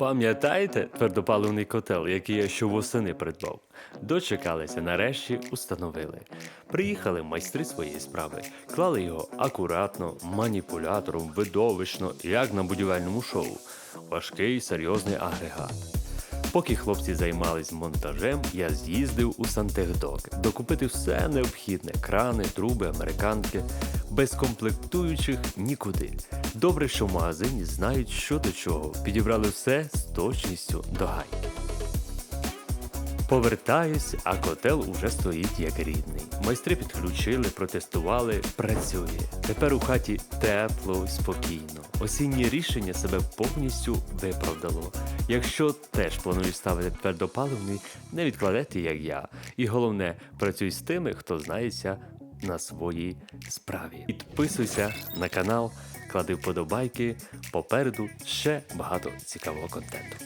Пам'ятаєте твердопаливний котел, який я ще восени придбав? Дочекалися, нарешті установили. Приїхали майстри своєї справи, клали його акуратно, маніпулятором, видовищно, як на будівельному шоу. Важкий серйозний агрегат. Поки хлопці займались монтажем, я з'їздив у Сантехдок докупити все необхідне: крани, труби, американки. Без комплектуючих нікуди. Добре, що в магазині знають, що до чого. Підібрали все з точністю до гайки. Повертаюсь, а котел уже стоїть як рідний. Майстри підключили, протестували, працює. Тепер у хаті тепло, спокійно. Осіннє рішення себе повністю виправдало. Якщо теж плануєш ставити твердопаливний, не відкладайте, як я. І головне, працюй з тими, хто знається на своїй справі. Підписуйся на канал, клади вподобайки. Попереду ще багато цікавого контенту.